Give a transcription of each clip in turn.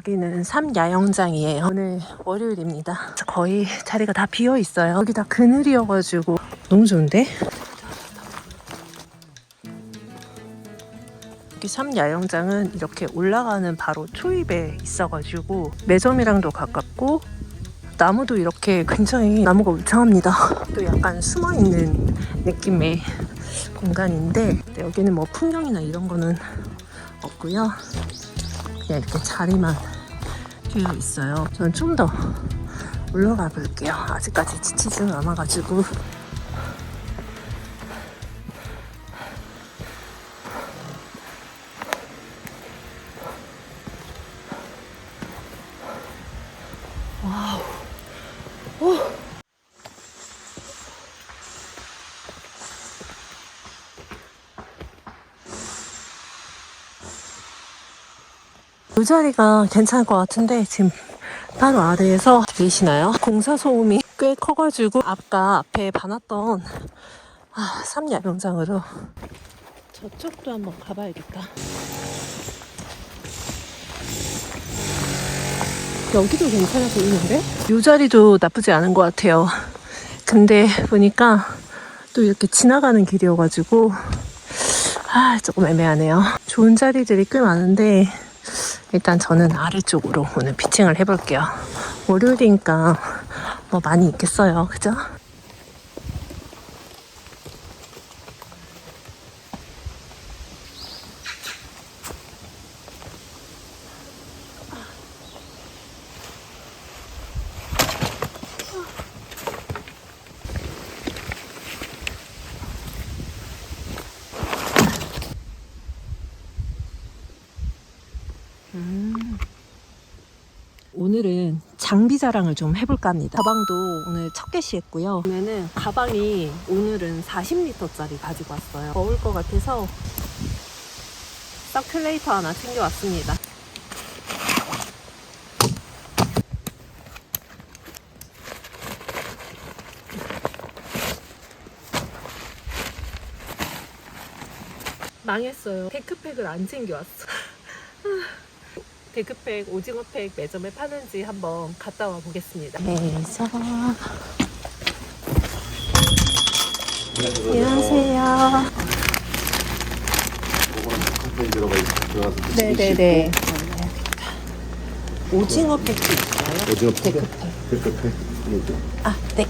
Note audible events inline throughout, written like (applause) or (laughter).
여기는 삼야영장이에요. 오늘 월요일입니다. 거의 자리가 다 비어 있어요. 여기 다 그늘이어가지고 너무 좋은데? 여기 삼야영장은 이렇게 올라가는 바로 초입에 있어가지고 매점이랑도 가깝고 나무도 이렇게 굉장히 나무가 울창합니다. 또 약간 숨어 있는 느낌의 공간인데 네, 여기는 뭐 풍경이나 이런 거는 없고요. 그냥 이렇게 자리만 비어 있어요. 저는 좀 더 올라가 볼게요. 아직까지 지치지는 않아가지고. 이 자리가 괜찮을 것 같은데 지금 바로 아래에서 계시나요? 공사 소음이 꽤 커가지고 아까 앞에 봐놨던 아, 삼야병장으로 저쪽도 한번 가봐야겠다. 여기도 괜찮아 보이는데? 이 자리도 나쁘지 않은 것 같아요. 근데 보니까 또 이렇게 지나가는 길이어가지고 아 조금 애매하네요. 좋은 자리들이 꽤 많은데 일단 저는 아래쪽으로 오늘 피칭을 해볼게요. 월요일이니까 뭐 많이 있겠어요. 그죠? 오늘은 장비 자랑을 좀 해볼까 합니다. 가방도 오늘 첫 개시했고요. 오늘은 가방이 오늘은 40리터짜리 가지고 왔어요. 더울 것 같아서 서큘레이터 하나 챙겨왔습니다. 망했어요. 데크팩을 안 챙겨왔어. 데크팩, 오징어팩 매점에 파는지 한번 갔다 와 보겠습니다. 매점. 안녕하세요. 컴플레인 들어가 있- 들어가서 드시기 네네네. 오징어 팩도 있어요? 오징어 팩 데크팩. 데크팩 이거 아, 네.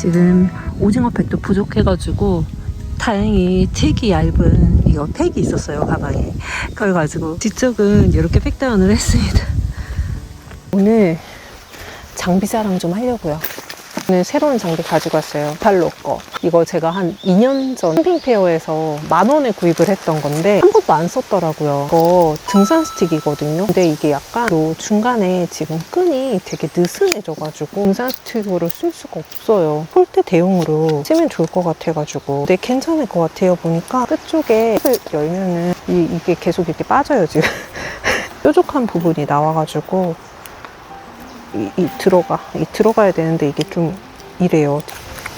지금 오징어 팩도 부족해가지고 다행히 택이 얇은 이거 팩이 있었어요 가방에. 그걸 가지고 뒤쪽은 이렇게 팩다운을 했습니다. 오늘 장비 자랑 좀 하려고요 새로운 장비 가지고 왔어요. 팔로 거. 이거 제가 한 2년 전 캠핑페어에서 만 원에 구입을 했던 건데 한 번도 안 썼더라고요. 이거 등산 스틱이거든요. 근데 이게 약간 요 중간에 지금 끈이 되게 느슨해져가지고 등산 스틱으로 쓸 수가 없어요. 폴대 대용으로 쓰면 좋을 것 같아가지고. 근데 괜찮을 것 같아요. 보니까 끝쪽에 을 열면은 이, 이게 계속 이렇게 빠져요 지금. (laughs) 뾰족한 부분이 나와가지고 이, 이 들어가. 이 들어가야 되는데 이게 좀 이래요.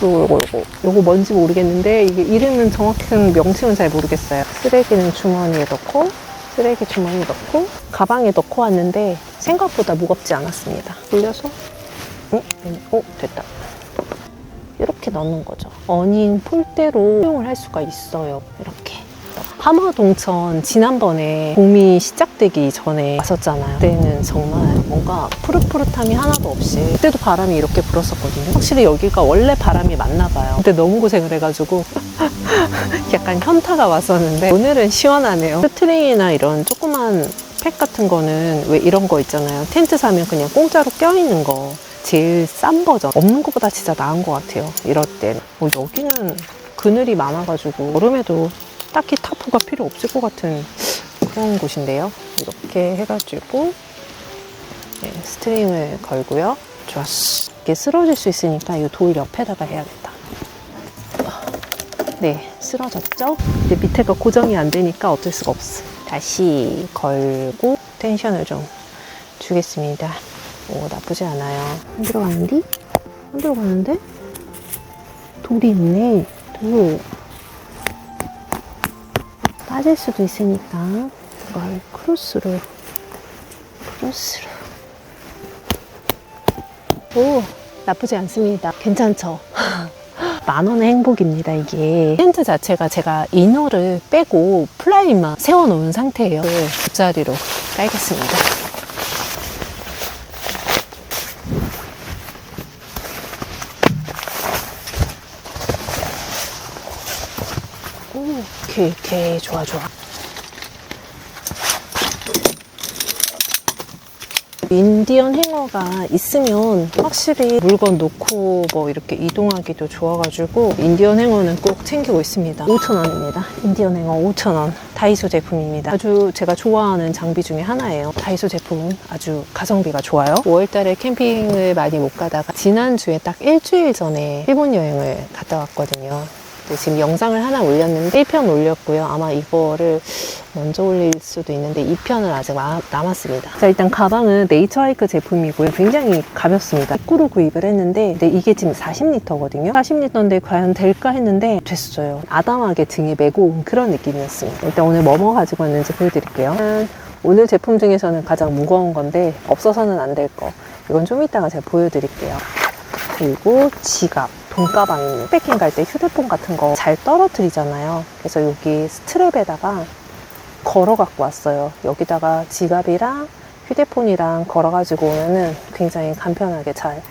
요거 요거 요거. 요거 뭔지 모르겠는데 이게 이름은 정확한 명칭은 잘 모르겠어요. 쓰레기는 주머니에 넣고 쓰레기 주머니 넣고 가방에 넣고 왔는데 생각보다 무겁지 않았습니다. 돌려서? 응? 오 됐다. 이렇게 넣는 거죠. 어닌 폴대로 사용을 할 수가 있어요. 이렇게 하마동천 지난번에 봄이 시작되기 전에 왔었잖아요. 그때는 정말 뭔가 푸릇푸릇함이 하나도 없이 그때도 바람이 이렇게 불었었거든요. 확실히 여기가 원래 바람이 맞나 봐요. 그때 너무 고생을 해가지고 (laughs) 약간 현타가 왔었는데 오늘은 시원하네요. 스트링이나 이런 조그만 팩 같은 거는 왜 이런 거 있잖아요. 텐트 사면 그냥 공짜로 껴있는 거. 제일 싼 버전. 없는 것보다 진짜 나은 것 같아요. 이럴 땐. 어, 여기는 그늘이 많아가지고 여름에도 딱히 타프가 필요 없을 것 같은 그런 곳인데요. 이렇게 해가지고 네, 스트링을 걸고요. 좋았어. 이게 쓰러질 수 있으니까 이 돌 옆에다가 해야겠다. 네, 쓰러졌죠? 근데 밑에가 고정이 안 되니까 어쩔 수가 없어. 다시 걸고 텐션을 좀 주겠습니다. 오, 나쁘지 않아요. 안 들어 가는데? 안 들어 가는데? 돌이 있네. 돌. 빠질 수도 있으니까 이걸 크로스로 크로스로. 오 나쁘지 않습니다. 괜찮죠? (laughs) 만 원의 행복입니다 이게. 텐트 자체가 제가 이너를 빼고 플라이만 세워놓은 상태예요. 돗자리로 깔겠습니다 오, 오케이 오케이 좋아 좋아 인디언 행어가 있으면 확실히 물건 놓고 뭐 이렇게 이동하기도 좋아가지고 인디언 행어는 꼭 챙기고 있습니다. 5,000원입니다. 인디언 행어 5,000원. 다이소 제품입니다. 아주 제가 좋아하는 장비 중에 하나예요. 다이소 제품은 아주 가성비가 좋아요. 5월달에 캠핑을 많이 못 가다가 지난주에 딱 일주일 전에 일본 여행을 갔다 왔거든요. 근데 지금 영상을 하나 올렸는데 1편 올렸고요. 아마 이거를 먼저 올릴 수도 있는데 2편은 아직 마- 남았습니다. 자, 일단 가방은 네이처하이크 제품이고요. 굉장히 가볍습니다. 거꾸로 구입을 했는데 근데 이게 지금 40리터거든요. 40리터인데 과연 될까 했는데 됐어요. 아담하게 등에 메고 온 그런 느낌이었습니다. 일단 오늘 뭐뭐 가지고 왔는지 보여드릴게요. 오늘 제품 중에서는 가장 무거운 건데 없어서는 안 될 거. 이건 좀 이따가 제가 보여드릴게요. 그리고 지갑, 돈가방입니다. 백킹 갈 때 휴대폰 같은 거 잘 떨어뜨리잖아요. 그래서 여기 스트랩에다가 걸어 갖고 왔어요. 여기다가 지갑이랑 휴대폰이랑 걸어 가지고 오면은 굉장히 간편하게 잘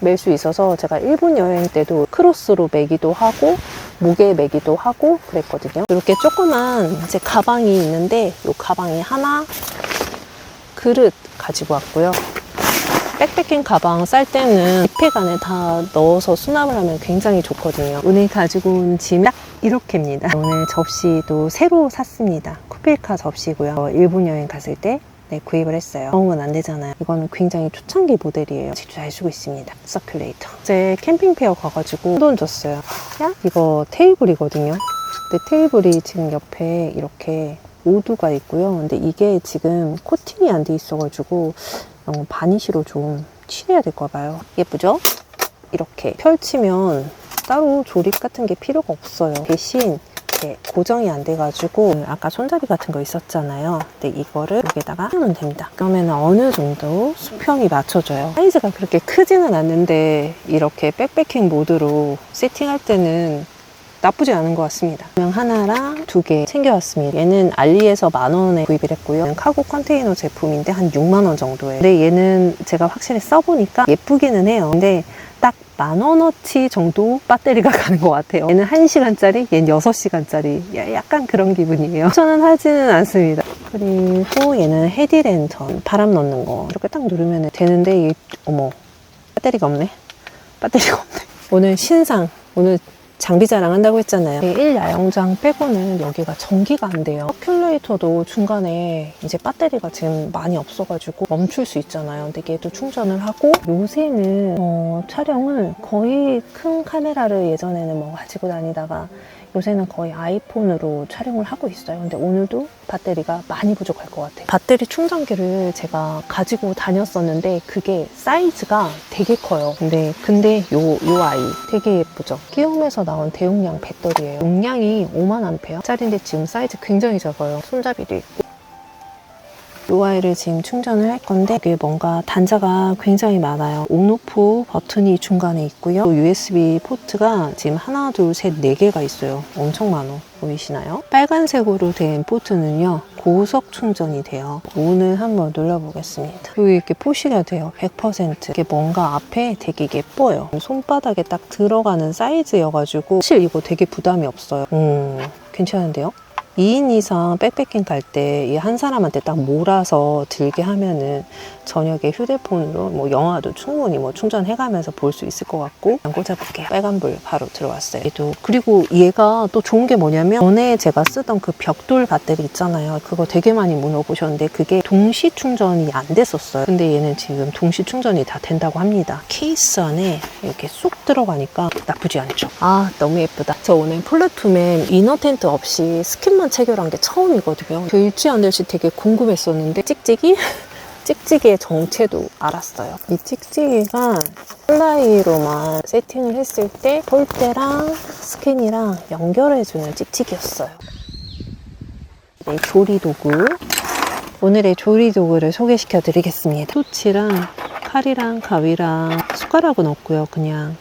멜 수 있어서 제가 일본 여행 때도 크로스로 매기도 하고 목에 매기도 하고 그랬거든요. 이렇게 조그만 이제 가방이 있는데 이 가방이 하나 그릇 가지고 왔고요. 백패킹 가방 쌀 때는 빅팩 안에 다 넣어서 수납을 하면 굉장히 좋거든요. 오늘 가지고 온짐딱 이렇게입니다. 오늘 접시도 새로 샀습니다. 쿠필카 접시고요. 어, 일본 여행 갔을 때 네, 구입을 했어요. 경험은 안 되잖아요. 이거는 굉장히 초창기 모델이에요. 아직 잘 쓰고 있습니다. 서큘레이터. 어제 캠핑 페어 가가지고 돈 줬어요. 야? 이거 테이블이거든요. 근데 테이블이 지금 옆에 이렇게 오두가 있고요. 근데 이게 지금 코팅이 안 돼 있어가지고 어, 바니쉬로 좀 칠해야 될까 봐요. 예쁘죠? 이렇게 펼치면 따로 조립 같은 게 필요가 없어요. 대신 고정이 안 돼가지고 아까 손잡이 같은 거 있었잖아요. 근데 이거를 여기다가 하면 됩니다. 그러면 어느 정도 수평이 맞춰져요. 사이즈가 그렇게 크지는 않는데 이렇게 백패킹 모드로 세팅할 때는 나쁘지 않은 것 같습니다. 그냥 하나랑 두 개 챙겨왔습니다. 얘는 알리에서 만 원에 구입을 했고요. 카고 컨테이너 제품인데 한 6만 원 정도에. 근데 얘는 제가 확실히 써보니까 예쁘기는 해요. 근데 딱 만 원어치 정도 배터리가 (laughs) 가는 것 같아요. 얘는 1시간짜리, 얘는 6시간짜리. 약간 그런 기분이에요. (laughs) 추천은 하지는 않습니다. 그리고 얘는 헤디랜턴, 바람 넣는 거. 이렇게 딱 누르면 되는데, 이게, 어머, 배터리가 없네. 배터리가 없네. 오늘 신상, 오늘 장비 자랑한다고 했잖아요. 1 야영장 빼고는 여기가 전기가 안 돼요. 서큘레이터도 중간에 이제 배터리가 지금 많이 없어가지고 멈출 수 있잖아요. 근데 얘도 충전을 하고 요새는 어, 촬영을 거의 큰 카메라를 예전에는 뭐 가지고 다니다가 요새는 거의 아이폰으로 촬영을 하고 있어요. 근데 오늘도 배터리가 많이 부족할 것 같아요. 배터리 충전기를 제가 가지고 다녔었는데 그게 사이즈가 되게 커요. 근데 근데 요, 요 아이 되게 예쁘죠? 끼움에서 나온 대용량 배터리예요. 용량이 5만 암페어짜리인데 지금 사이즈 굉장히 작아요. 손잡이도 있고 이 아이를 지금 충전을 할 건데 이게 뭔가 단자가 굉장히 많아요. 온오프 버튼이 중간에 있고요. 또 USB 포트가 지금 하나, 둘, 셋, 네 개가 있어요. 엄청 많아. 보이시나요? 빨간색으로 된 포트는요. 고속 충전이 돼요. 오늘 한번 눌러보겠습니다. 여기 이렇게 표시가 돼요. 100%. 이게 뭔가 앞에 되게 예뻐요. 손바닥에 딱 들어가는 사이즈여가지고 사실 이거 되게 부담이 없어요. 음, 괜찮은데요? 2인 이상 백패킹 갈 때 이 한 사람한테 딱 몰아서 들게 하면은 저녁에 휴대폰으로 뭐 영화도 충분히 뭐 충전해가면서 볼 수 있을 것 같고 안 꽂아볼게요. 빨간불 바로 들어왔어요. 얘도 그리고 얘가 또 좋은 게 뭐냐면 전에 제가 쓰던 그 벽돌 배터리 있잖아요. 그거 되게 많이 물어보셨는데 그게 동시 충전이 안 됐었어요. 근데 얘는 지금 동시 충전이 다 된다고 합니다. 케이스 안에 이렇게 쏙 들어가니까 나쁘지 않죠. 아 너무 예쁘다. 저 오늘 폴레투맨 이너 텐트 없이 스킨만 체결한 게 처음이거든요. 그 일지 안 될지 되게 궁금했었는데 찍찍이 (laughs) 찍찍이의 정체도 알았어요. 이 찍찍이가 플라이로만 세팅을 했을 때 폴대랑 스킨이랑 연결해주는 찍찍이였어요. 네, 조리 도구. 오늘의 조리 도구를 소개시켜 드리겠습니다. 토치랑 칼이랑 가위랑 숟가락은 없고요. 그냥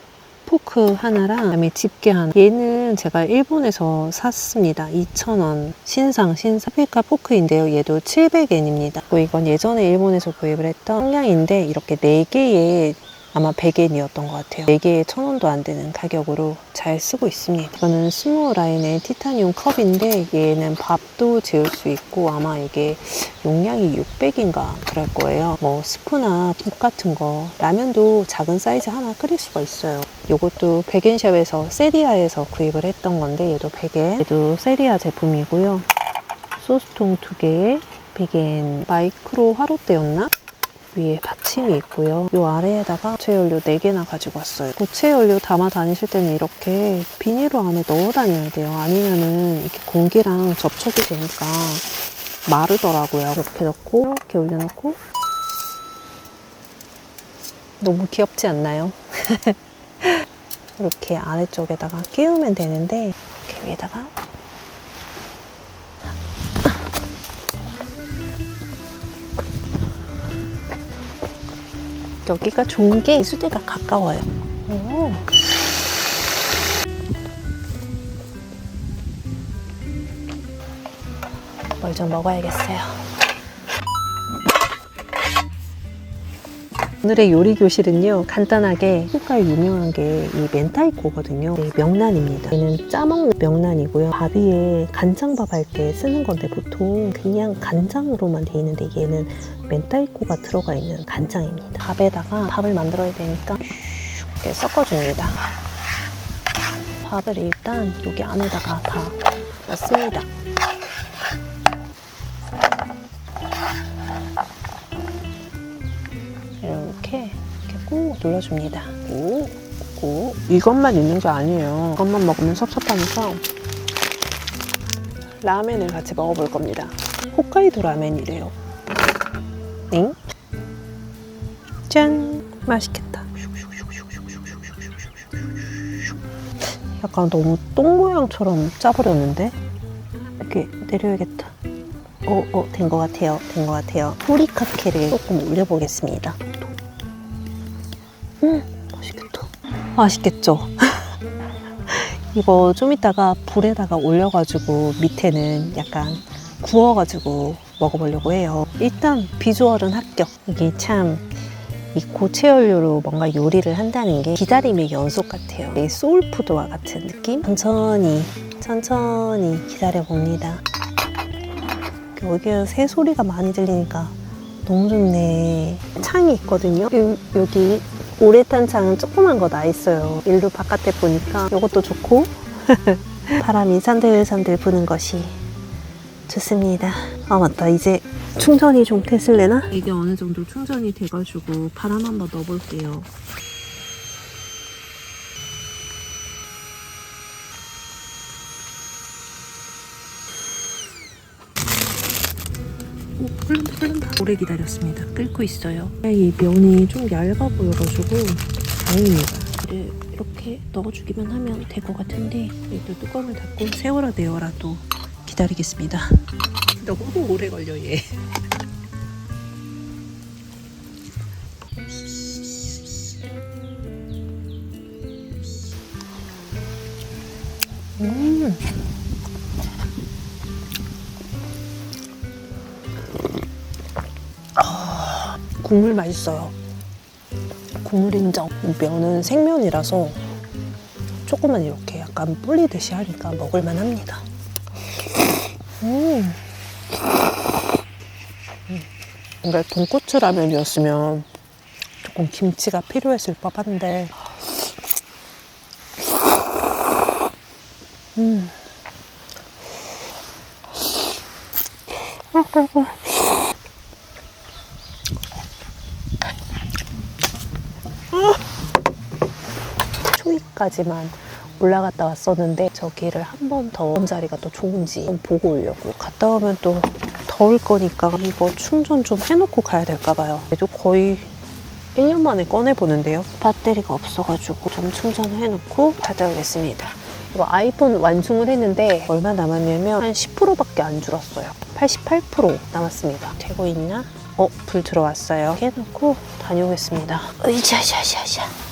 포크 하나랑 그다음에 집게 하나. 얘는 제가 일본에서 샀습니다. 2,000원. 신상 파프리카 포크인데요. 얘도 700엔입니다. 그리고 이건 예전에 일본에서 구입을 했던 성냥인데 이렇게 4개의 아마 100엔이었던 것 같아요. 4개에 1000원도 안 되는 가격으로 잘 쓰고 있습니다. 이거는 스무 라인의 티타늄 컵인데 얘는 밥도 재울 수 있고 아마 이게 용량이 600인가 그럴 거예요. 뭐 스프나 국 같은 거 라면도 작은 사이즈 하나 끓일 수가 있어요. 이것도 백엔샵에서 세리아에서 구입을 했던 건데 얘도 100엔 얘도 세리아 제품이고요. 소스통 두 개에 100엔 마이크로 화롯대였나? 위에 받침이 있고요. 이 아래에다가 고체 연료 4개나 가지고 왔어요. 고체 연료 담아 다니실 때는 이렇게 비닐로 안에 넣어 다녀야 돼요. 아니면은 이렇게 공기랑 접촉이 되니까 마르더라고요. 이렇게 넣고 이렇게 올려놓고 너무 귀엽지 않나요? (laughs) 이렇게 아래쪽에다가 끼우면 되는데 이렇게 위에다가 여기가 좋은 게 수대가 가까워요. 오. 뭘 좀 먹어야겠어요. 오늘의 요리 교실은요 간단하게 한국가 유명한 게 이 멘타이코거든요. 네, 명란입니다. 얘는 짜먹는 명란이고요. 밥 위에 간장밥 할 때 쓰는 건데 보통 그냥 간장으로만 돼 있는데 얘는 멘타이코가 들어가 있는 간장입니다. 밥에다가 밥을 만들어야 되니까 이렇게 섞어줍니다. 밥을 일단 여기 안에다가 다 넣습니다 꾹 눌러줍니다. 꾹, 꾹. 이것만 있는 게 아니에요. 이것만 먹으면 섭섭하니까 라멘을 같이 먹어볼 겁니다. 홋카이도 라멘이래요. 응? 짠! 맛있겠다. 약간 너무 똥 모양처럼 짜버렸는데? 이렇게 내려야겠다. 어, 어, 된것 같아요. 된 것 같아요. 후리카케를 조금 올려보겠습니다. 음, 맛있겠다. 맛있겠죠? (laughs) 이거 좀 이따가 불에다가 올려가지고 밑에는 약간 구워가지고 먹어보려고 해요. 일단 비주얼은 합격. 이게 참. 이 고체 연료로 뭔가 요리를 한다는 게 기다림의 연속 같아요. 이 소울푸드와 같은 느낌? 천천히, 천천히 기다려봅니다. 여기에 새 소리가 많이 들리니까 너무 좋네. 창이 있거든요. 요- 여기 오래탄 창은 조그만 거 나 있어요. 일로 바깥에 보니까 이것도 좋고 (laughs) 바람이 산들산들 부는 것이 좋습니다. 아 맞다 이제 충전이 좀 됐을래나? 이게 어느 정도 충전이 돼가지고 바람 한번 넣어볼게요. 오래 기다렸습니다. 끓고 있어요. 이 면이 좀 얇아 보여가지고 다행입니다. 이렇게 넣어주기만 하면 될 것 같은데 일단 뚜껑을 닫고 세워라 내워라 또 기다리겠습니다. 너무 오래 걸려 얘. 국물 맛있어요. 국물 인정. 면은 생면이라서 조금만 이렇게 약간 불리듯이 하니까 먹을만 합니다. 음. 음. 뭔가 돈코츠 라면이었으면 조금 김치가 필요했을 법한데 음. 초입까지만 올라갔다 왔었는데 저기를 한 번더 자리가 또 좋은지 좀 보고 오려고. 갔다 오면 또 더울 거니까 이거 충전 좀 해놓고 가야 될까 봐요. 그래도 거의 1년 만에 꺼내보는데요. 배터리가 없어가지고 좀 충전해놓고 받아오겠습니다. 이거 아이폰 완충을 했는데 얼마 남았냐면 한 10%밖에 안 줄었어요. 88% 남았습니다. 되고 있나? 어, 불 들어왔어요. 해놓고 다녀오겠습니다. 으이샤샤샤샤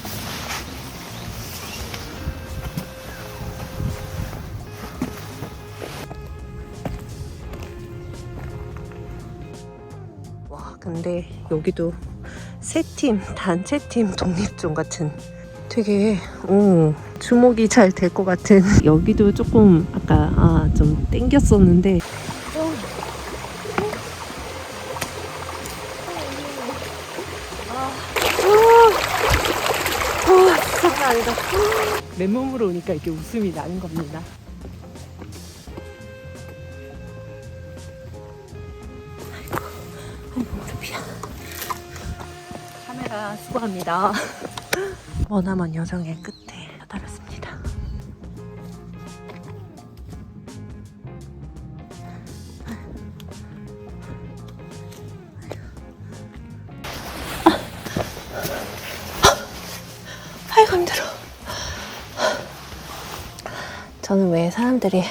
근데 여기도 세 팀 단체 팀 독립종 같은 되게 오, 주목이 잘 될 것 같은. 여기도 조금 아까 아, 좀 땡겼었는데. 장난 아니다. 맨몸으로 오니까 이렇게 웃음이 나는 겁니다 카메라 수고합니다. (laughs) 머나먼 여정의 끝에 다다랐습니다. 아이고 힘들어 저는 왜 사람들이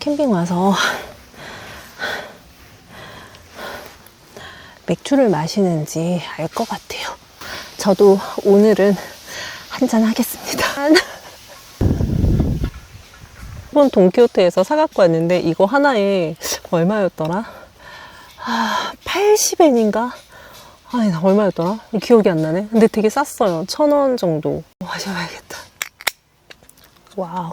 캠핑 와서 맥주를 마시는지 알 것 같아요. 저도 오늘은 한잔 하겠습니다. 이번 돈키호테에서 사갖고 왔는데 이거 하나에 얼마였더라? 아, 80엔인가? 아니, 나 얼마였더라? 기억이 안 나네. 근데 되게 쌌어요. 천 원 정도. 마셔봐야겠다. 와우.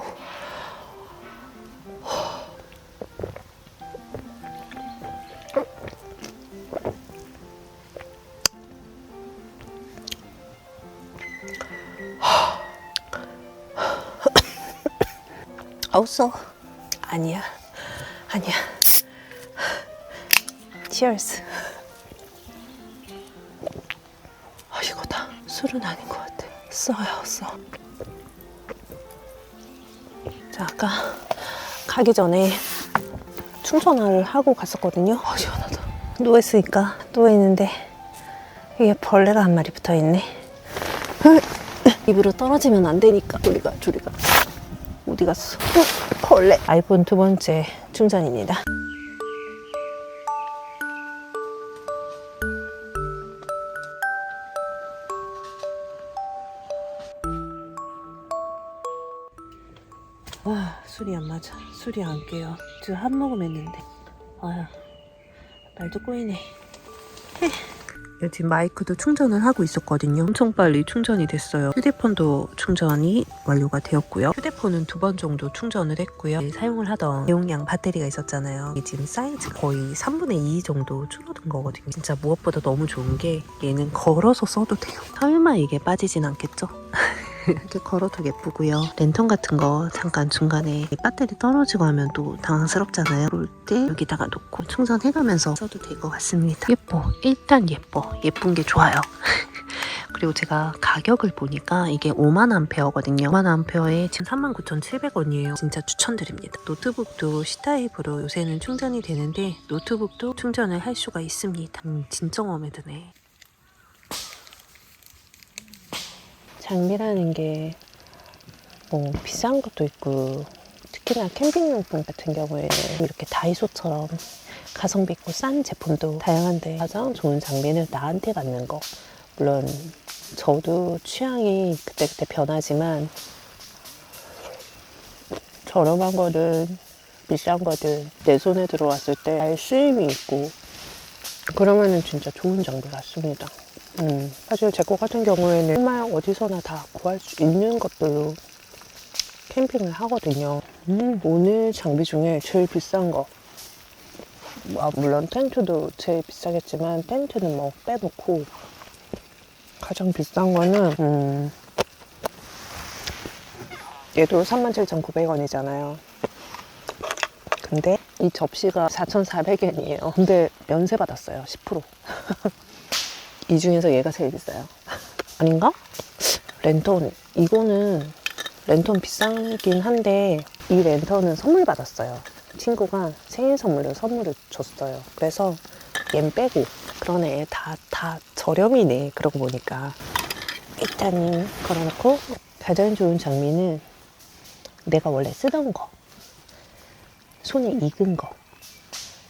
없어. 아니야. 아니야. Cheers. 아, 이거다. 술은 아닌 것 같아. 써요, 써. 자, 아까 가기 전에 충전을 하고 갔었거든요. 아, 시원하다. 누워있으니까 누워있는데 이게 벌레가 한 마리 붙어있네. 입으로 떨어지면 안 되니까. 조리가, 조리가. 어디 갔어? 어, 벌레. 아이폰 두 번째 충전입니다. 와, 술이 안 맞아. 술이 안 깨요. 지금 한 모금 했는데. 아휴, 말도 꼬이네. 지금 마이크도 충전을 하고 있었거든요. 엄청 빨리 충전이 됐어요. 휴대폰도 충전이 완료가 되었고요. 휴대폰은 두 번 정도 충전을 했고요. 사용을 하던 대용량 배터리가 있었잖아요. 지금 사이즈 거의 3분의 2 정도 줄어든 거거든요. 진짜 무엇보다 너무 좋은 게 얘는 걸어서 써도 돼요. 설마 이게 빠지진 않겠죠? (laughs) 이렇게 걸어도 예쁘고요. 랜턴 같은 거 잠깐 중간에 배터리 떨어지고 하면 또 당황스럽잖아요. 그럴 때 여기다가 놓고 충전해가면서 써도 될 것 같습니다. 예뻐. 일단 예뻐. 예쁜 게 좋아요. (laughs) 그리고 제가 가격을 보니까 이게 5만 암페어거든요. 5만 암페어에 지금 39,700원이에요. 진짜 추천드립니다. 노트북도 C타입으로 요새는 충전이 되는데 노트북도 충전을 할 수가 있습니다. 음, 진짜 마음에 드네. 장비라는 게 뭐 비싼 것도 있고 특히나 캠핑용품 같은 경우에는 이렇게 다이소처럼 가성비 있고 싼 제품도 다양한데 가장 좋은 장비는 나한테 맞는 거 물론 저도 취향이 그때그때 변하지만 저렴한 거든 비싼 거든 내 손에 들어왔을 때잘 쓰임이 있고 그러면은 진짜 좋은 장비 같습니다. 음, 사실 제거 같은 경우에는 정말 어디서나 다 구할 수 있는 것들로 캠핑을 하거든요. 음, 오늘 장비 중에 제일 비싼 거. 아, 물론 텐트도 제일 비싸겠지만 텐트는 뭐 빼놓고 가장 비싼 거는 음, 얘도 37,900원이잖아요. 근데 이 접시가 4,400원이에요. 근데 면세 받았어요. 10%. (laughs) 이 중에서 얘가 제일 비싸요. (laughs) 아닌가? 랜턴. 이거는 랜턴 비싸긴 한데 이 랜턴은 선물 받았어요. 친구가 생일 선물로 선물을 줬어요. 그래서 얜 빼고 그러네 다, 다 저렴이네 그러고 보니까 일단은 걸어놓고 가장 좋은 장미는 내가 원래 쓰던 거 손에 익은 거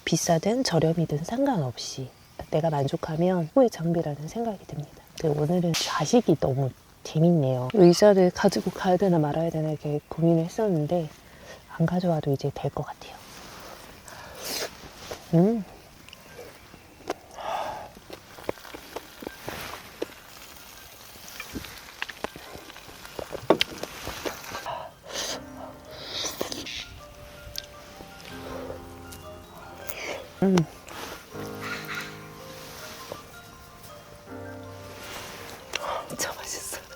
비싸든 저렴이든 상관없이 내가 만족하면 후의 장비라는 생각이 듭니다. 오늘은 좌식이 너무 재밌네요. 의자를 가지고 가야 되나 말아야 되나 이렇게 고민을 했었는데 안 가져와도 이제 될 것 같아요. 음. 음.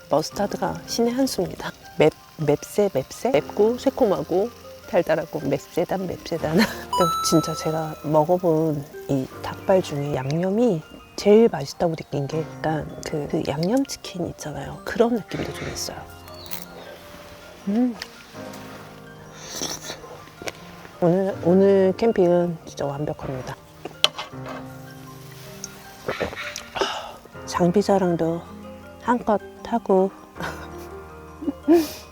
머스타드가 신의 한 수입니다. 맵, 맵세, 맵세? 맵고, 새콤하고, 달달하고, 맵세단, 맵세단. (laughs) 진짜 제가 먹어본 이 닭발 중에 양념이 제일 맛있다고 느낀 게 약간 그, 그 양념치킨 있잖아요. 그런 느낌도 좀 있어요. 음. 오늘, 오늘 캠핑은 진짜 완벽합니다. 장비 자랑도 한껏 하고 (laughs)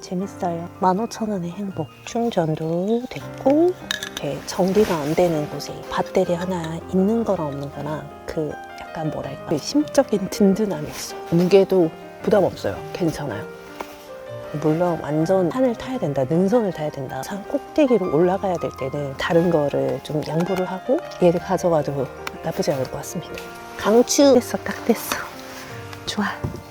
재밌어요. 15,000원의 행복. 충전도 됐고 이렇게 정비가 안 되는 곳에 배터리 하나 있는 거랑 없는 거랑 그 약간 뭐랄까 그 심적인 든든함이 있어. 무게도 부담 없어요. 괜찮아요. 물론 완전 산을 타야 된다, 능선을 타야 된다. 산 꼭대기로 올라가야 될 때는 다른 거를 좀 양보를 하고 얘를 가져가도 나쁘지 않을 것 같습니다. 강추 됐어, 딱 됐어. 出来。